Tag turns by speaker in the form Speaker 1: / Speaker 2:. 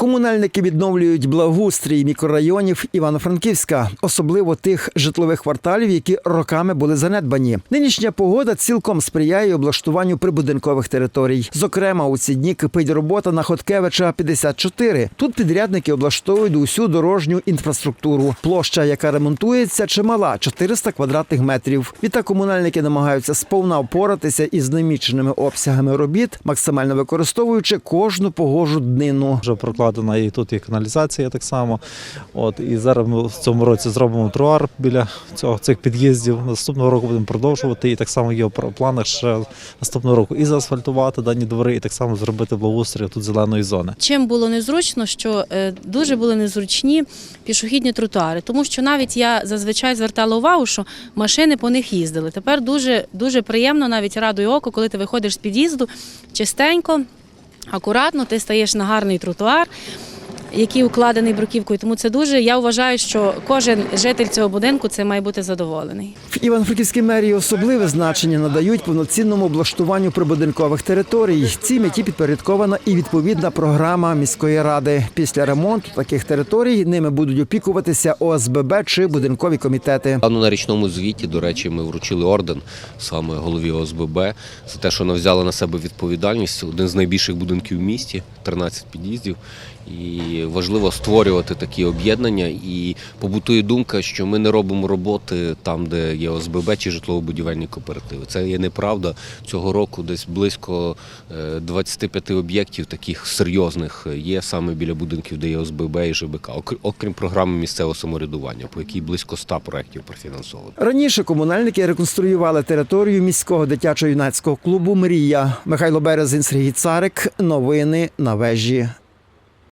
Speaker 1: Комунальники відновлюють благоустрій мікрорайонів Івано-Франківська, особливо тих житлових кварталів, які роками були занедбані. Нинішня погода цілком сприяє облаштуванню прибудинкових територій. Зокрема, у ці дні кипить робота на Хоткевича 54. Тут підрядники облаштовують усю дорожню інфраструктуру. Площа, яка ремонтується, чимала 400 квадратних метрів. Відтак комунальники намагаються сповна впоратися із наміченими обсягами робіт, максимально використовуючи кожну погожу днину.
Speaker 2: Вже і тут і каналізація так само. От і зараз ми в цьому році зробимо тротуар біля цього цих під'їздів. Наступного року будемо продовжувати. І так само є в планах ще наступного року і заасфальтувати дані двори, і так само зробити благоустрій тут зеленої зони.
Speaker 3: Чим було незручно, що е, дуже були незручні пішохідні тротуари, тому що навіть я зазвичай звертала увагу, що машини по них їздили. Тепер дуже дуже приємно, навіть радує око, коли ти виходиш з під'їзду чистенько, акуратно, ти стаєш на гарний тротуар. Який укладений бруківкою, тому це дуже. Я вважаю, що кожен житель цього будинку це має бути задоволений.
Speaker 1: В Івано-Франківській мерії особливе значення надають повноцінному облаштуванню прибудинкових територій. Цій меті підпорядкована і відповідна програма міської ради. Після ремонту таких територій ними будуть опікуватися ОСББ чи будинкові комітети.
Speaker 4: Ану на річному звіті, до речі, ми вручили орден саме голові ОСББ за те, що вона взяла на себе відповідальність. Один з найбільших будинків в місті, 13 під'їздів. І важливо створювати такі об'єднання. І побутує думка, що ми не робимо роботи там, де є ОСББ чи житлово-будівельні кооперативи. Це є неправда. Цього року десь близько е, 25 об'єктів таких серйозних є саме біля будинків, де є ОСББ і ЖБК, окр- окрім програми місцевого самоврядування, по якій близько 100 проєктів профінансовано.
Speaker 1: Раніше комунальники реконструювали територію міського дитячо-юнацького клубу Мрія. Михайло Березин, Сергій Царик. Новини на вежі.